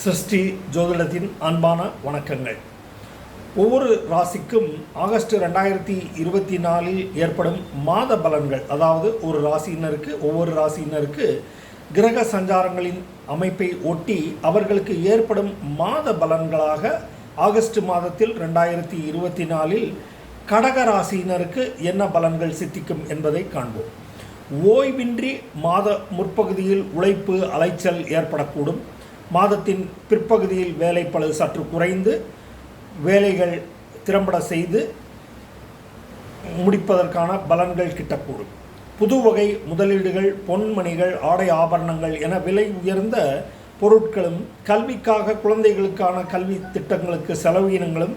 சிருஷ்டி ஜோதிடத்தின் அன்பான வணக்கங்கள். ஒவ்வொரு ராசிக்கும் ஆகஸ்ட் ரெண்டாயிரத்தி இருபத்தி நாலில் ஏற்படும் மாத பலன்கள் அதாவது ஒரு ராசியினருக்கு ஒவ்வொரு ராசியினருக்கு கிரக சஞ்சாரங்களின் அமைப்பை ஒட்டி அவர்களுக்கு ஏற்படும் மாத பலன்களாக ஆகஸ்ட் மாதத்தில் ரெண்டாயிரத்தி இருபத்தி நாலில் கடக ராசியினருக்கு என்ன பலன்கள் சித்திக்கும் என்பதை காண்போம். ஓய்வின்றி மாத முற்பகுதியில் உழைப்பு அலைச்சல் ஏற்படக்கூடும். மாதத்தின் பிற்பகுதியில் வேலை பழுது சற்று குறைந்து வேலைகள் திறம்பட செய்து முடிப்பதற்கான பலன்கள் கிட்டக்கூடும். புது வகை முதலீடுகள் பொன்மணிகள் ஆடை ஆபரணங்கள் என விலை உயர்ந்த பொருட்களும் கல்விக்காக குழந்தைகளுக்கான கல்வி திட்டங்களுக்கு செலவீனங்களும்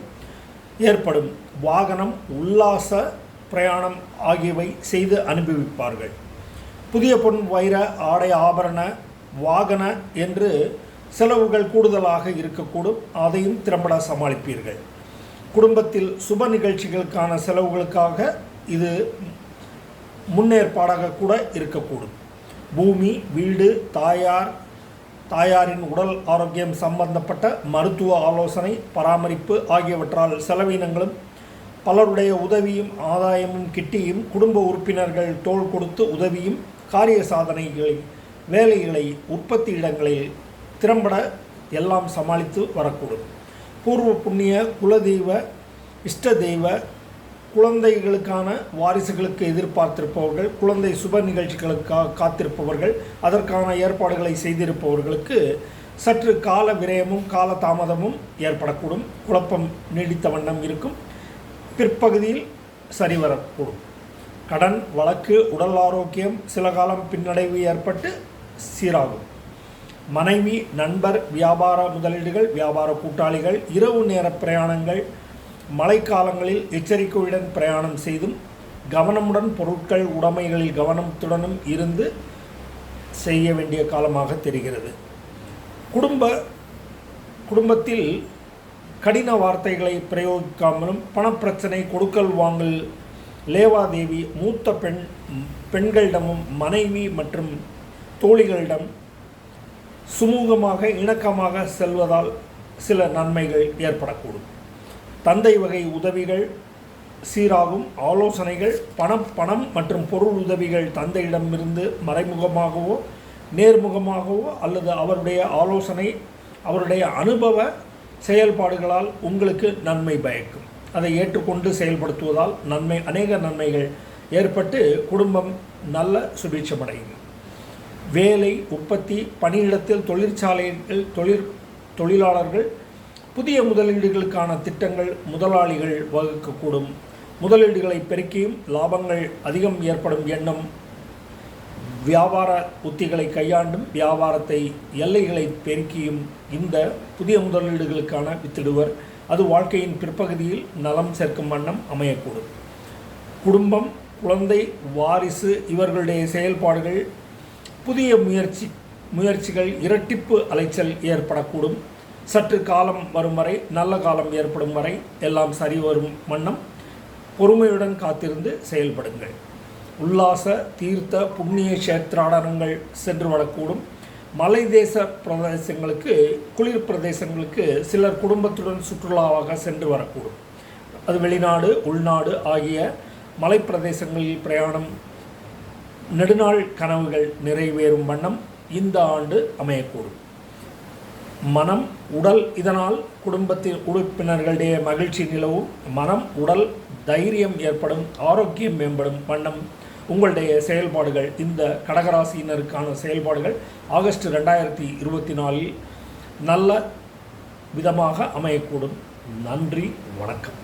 ஏற்படும். வாகனம் உல்லாச பிரயாணம் ஆகியவை செய்து அனுபவிப்பார்கள். புதிய பொன் வைர ஆடை ஆபரண வாகன என்று செலவுகள் கூடுதலாக இருக்கக்கூடும். அதையும் திறம்பட சமாளிப்பீர்கள். குடும்பத்தில் சுப நிகழ்ச்சிகளுக்கான செலவுகளுக்காக இது முன்னேற்பாடாக கூட இருக்கக்கூடும். பூமி வீடு தாயார் தாயாரின் உடல் ஆரோக்கியம் சம்பந்தப்பட்ட மருத்துவ ஆலோசனை பராமரிப்பு ஆகியவற்றால் செலவினங்களும் பலருடைய உதவியும் ஆதாயமும் கிட்டியும் குடும்ப உறுப்பினர்கள் தோள் கொடுத்து உதவியும் காரிய சாதனைகளை வேலைகளை உற்பத்தி இடங்களில் திறம்பட எல்லாம் சமாளித்து வரக்கூடும். பூர்வ புண்ணிய குலதெய்வ இஷ்ட தெய்வ குழந்தைகளுக்கான வாரிசுகளுக்கு எதிர்பார்த்திருப்பவர்கள் குழந்தை சுப நிகழ்ச்சிகளுக்காக காத்திருப்பவர்கள் அதற்கான ஏற்பாடுகளை செய்திருப்பவர்களுக்கு சற்று கால விரயமும் கால தாமதமும் ஏற்படக்கூடும். குழப்பம் நீடித்த வண்ணம் இருக்கும். பிற்பகுதியில் சரிவரக்கூடும். கடன் வழக்கு உடல் ஆரோக்கியம் சில காலம் பின்னடைவு ஏற்பட்டு சீராகும். மனைவி நண்பர் வியாபார முதலீடுகள் வியாபார கூட்டாளிகள் இரவு நேர பிரயாணங்கள் மழைக்காலங்களில் எச்சரிக்கையுடன் பிரயாணம் செய்தும் கவனமுடன் பொருட்கள் உடைமைகளில் கவனத்துடனும் இருந்து செய்ய வேண்டிய காலமாக தெரிகிறது. குடும்ப குடும்பத்தில் கடின வார்த்தைகளை பிரயோகிக்காமலும் பணப்பிரச்சனை கொடுக்கல் வாங்கல் லேவாதேவி மூத்த பெண் பெண்களிடமும் மனைவி மற்றும் தோழிகளிடம் சுமூகமாக இணக்கமாக செல்வதால் சில நன்மைகள் ஏற்படக்கூடும். தந்தை வகை உதவிகள் சீராகும். ஆலோசனைகள் பணம் பணம் மற்றும் பொருள் உதவிகள் தந்தையிடமிருந்து மறைமுகமாகவோ நேர்முகமாகவோ அல்லது அவருடைய ஆலோசனை அவருடைய அனுபவ செயல்பாடுகளால் உங்களுக்கு நன்மை பயக்கும். அதை ஏற்றுக்கொண்டு செயல்படுத்துவதால் நன்மை அநேக நன்மைகள் ஏற்பட்டு குடும்பம் நல்ல சுபீட்சமடையும். வேலை உற்பத்தி பணியிடத்தில் தொழிற்சாலைகள் தொழிற் தொழிலாளர்கள் புதிய முதலீடுகளுக்கான திட்டங்கள் முதலாளிகள் வகுக்கக்கூடும். முதலீடுகளை பெருக்கியும் லாபங்கள் அதிகம் ஏற்படும் எண்ணம். வியாபார உத்திகளை கையாண்டும் வியாபாரத்தை எல்லைகளை பெருக்கியும் இந்த புதிய முதலீடுகளுக்கான வித்திடுவர். அது வாழ்க்கையின் பிற்பகுதியில் நலம் சேர்க்கும் வண்ணம் அமையக்கூடும். குடும்பம் குழந்தை வாரிசு இவர்களுடைய செயல்பாடுகள் புதிய முயற்சி முயற்சிகள் இரட்டிப்பு அலைச்சல் ஏற்படக்கூடும். சற்று காலம் வரும் வரை நல்ல காலம் ஏற்படும் வரை எல்லாம் சரி வரும் வண்ணம் பொறுமையுடன் காத்திருந்து செயல்படுங்கள். உல்லாச தீர்த்த புண்ணிய கஷேத்திராடனங்கள் சென்று வரக்கூடும். மலை தேச பிரதேசங்களுக்கு குளிர் பிரதேசங்களுக்கு சிலர் குடும்பத்துடன் சுற்றுலாவாக சென்று வரக்கூடும். அது வெளிநாடு உள்நாடு ஆகிய மலைப்பிரதேசங்களில் பிரயாணம் நெடுநாள் கனவுகள் நிறைவேறும் வண்ணம் இந்த ஆண்டு அமையக்கூடும். மனம் உடல் இதனால் குடும்பத்தின் உறுப்பினர்களுடைய மகிழ்ச்சி நிலவும். மனம் உடல் தைரியம் ஏற்படும் ஆரோக்கியம் மேம்படும் வண்ணம் உங்களுடைய செயல்பாடுகள். இந்த கடகராசியினருக்கான செயல்பாடுகள் ஆகஸ்ட் ரெண்டாயிரத்தி இருபத்தி நாலில் நல்ல விதமாக அமையக்கூடும். நன்றி வணக்கம்.